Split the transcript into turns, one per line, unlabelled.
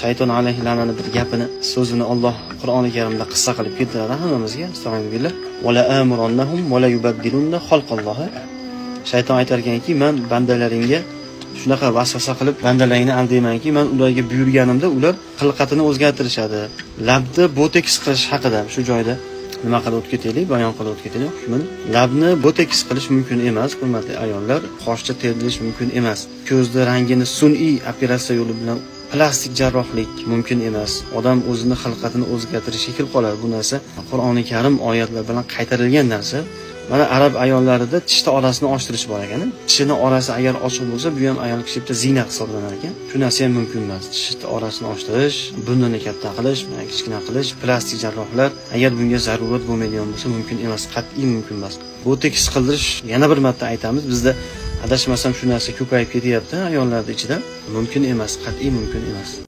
shayton alayhi la'nani bir gapini so'zini Alloh Qur'oni Karimda qissa qilib keltiradi hammamizga. Shayton aytar ekanki, men bandalaringga shunaqa vasvasa qilib bandalaringni aldaymanki, men ularga buyurganimda ular xilqatini o'zgartirishadi. Labni bo'tekis qilish haqida shu joyda nima qilib o'tib ketaylik, bayon qilib o'tib ketaylik. hukmini labni bo'tekis qilish mumkin emas, hurmatli ayollar. Qoshcha terdirish mumkin emas. Ko'zni rangini sun'iy operatsiya yo'li bilan plastik jarrohlik mumkin emas. Odam o'zini xilqatini o'zgartirishi kirib qoladi. Bu narsa Qur'oni Karim oyatlar bilan qaytarilgan narsa. Mana arab ayollarida tishni orasini ochtirish bor ekan. Tishini orasi agar ochiq bo'lsa, bu ham ayol kishi bitta ziyna hisoblanar ekan. Shu narsa ham mumkin emas. Tishni orasini ochtirish, burnini katta qilish, kichkina qilish, plastik jarrohlar agar bunga zarurat bo'lmaydigan bo'lsa, mumkin emas, qat'iy mumkin emas. bu tekis qildirish yana bir marta aytamiz, bizda adashmasam shu narsa ko'payib ketyapti ayollar ichida. Mumkin emas, qat'iy mumkin emas.